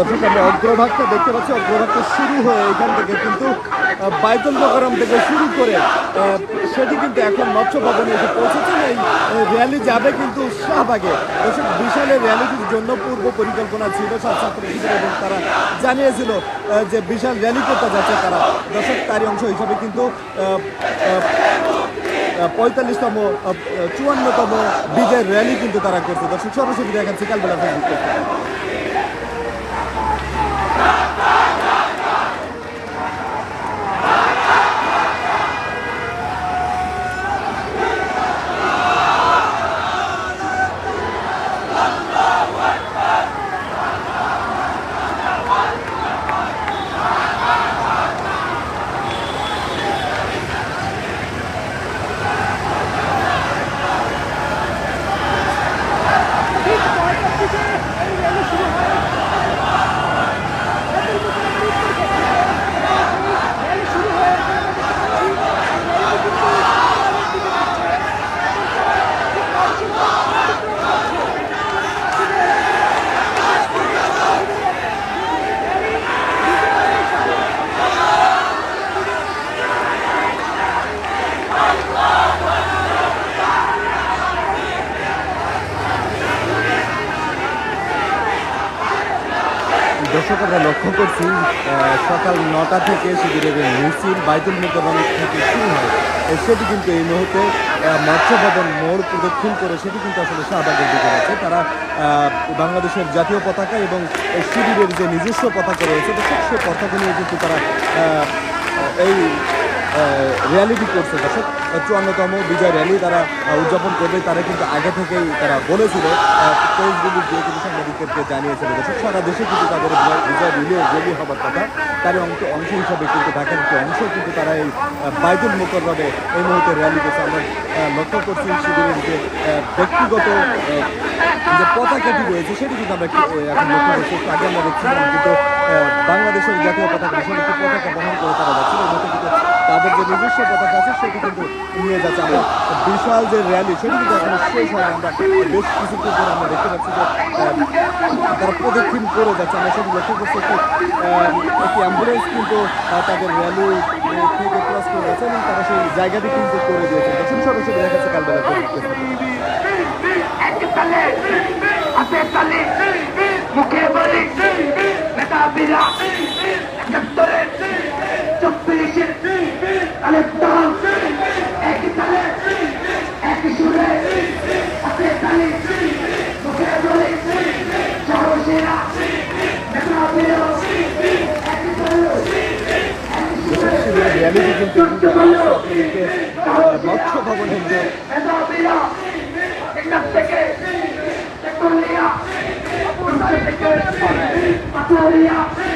দর্শক, আমরা অগ্রভাগটা দেখতে পাচ্ছি। অগ্রভাগটা শুরু হয়ে এখান থেকে কিন্তু বাইতুল মোকারম থেকে শুরু করে সেটি কিন্তু এখন মৎস্য ভবনে এসে পৌঁছেছেন। এই র্যালি যাবে কিন্তু শাহবাগে। দর্শক, বিশাল র্যালিটির জন্য পূর্ব পরিকল্পনা ছিল ছাত্র হিসেবে এবং তারা জানিয়েছিল যে বিশাল র্যালি করতে যাচ্ছে তারা। দর্শক, তারই অংশ হিসাবে কিন্তু পঁয়তাল্লিশতম চুয়ান্নতম বিজয় র্যালি কিন্তু তারা করছে। দর্শক, সরাসরি দেখাচ্ছি কালবেলা দর্শক আমরা লক্ষ্য করছি সকাল নটা থেকে শিবিরের মিছিল, বাইতুল মোকাররম থেকে শুরু হয়। সেটি কিন্তু এই মুহূর্তে মৎস্যভবন মৎস্য ভবন মোড় প্রদক্ষিণ করে সেটি কিন্তু আসলে শাহবাগের দিকে যাচ্ছে। তারা বাংলাদেশের জাতীয় পতাকা এবং শিবিরের যে নিজস্ব পতাকা রয়েছে সে পতাকা নিয়ে কিন্তু তারা এই র্যালিটি করছে। দর্শক চুয়ান্নতম বিজয় র্যালি তারা উদযাপন করবে। তারা কিন্তু আগে থেকেই তারা বলেছিল প্রেসগুলি দিয়ে কিন্তু সাংবাদিকদেরকে জানিয়েছিল। দর্শক সারা দেশে কিন্তু তাদের বিজয়- বিজয় রিলে হবার কথা। তার অংশ অংশ হিসাবে কিন্তু ঢাকার একটি অংশ কিন্তু তারা এই আহ, বাইতুল মোকররমে এই মুহূর্তে র্যালি করছে। আমরা লক্ষ্য করছি শিবিরের যে ব্যক্তিগত যে পতাকাটি রয়েছে সেটি কিন্তু আমরা এখন লক্ষ্য করছি। আগে আমরা দেখছিলাম কিন্তু বাংলাদেশের জাতীয় পতাকা একটি পতাকা বহন করে তারা যাচ্ছিল তাদের যে নিজস্ব পতাকা আছে, সেটি কিন্তু নিয়ে যাচ্ছে আমরা। বিশাল যে র্যালি সেটি কিন্তু এখন শেষ হয় আমরা। বেশ কিছুক্ষণ পরে আমরা দেখতে পাচ্ছি যে তারা প্রদক্ষিণ করে যাচ্ছে। আমরা সেটি লক্ষ্য করছি একটি একটি অ্যাম্বুলেন্স কিন্তু তাদের র্যালি থেকে ক্রস করে যাচ্ছে এবং তারা সেই জায়গাটি কিন্তু করে দিয়েছে। দর্শন সরাসরি দেখা যাচ্ছে কালবেলা মুখে বলি মেধাবীরা একাত্তরের চব্বিশের তালে দল এক তালে এক সুরে হাতে তালে মুখে বলি সহসেরা ভবনের যে এখান থেকে हमारी आपसे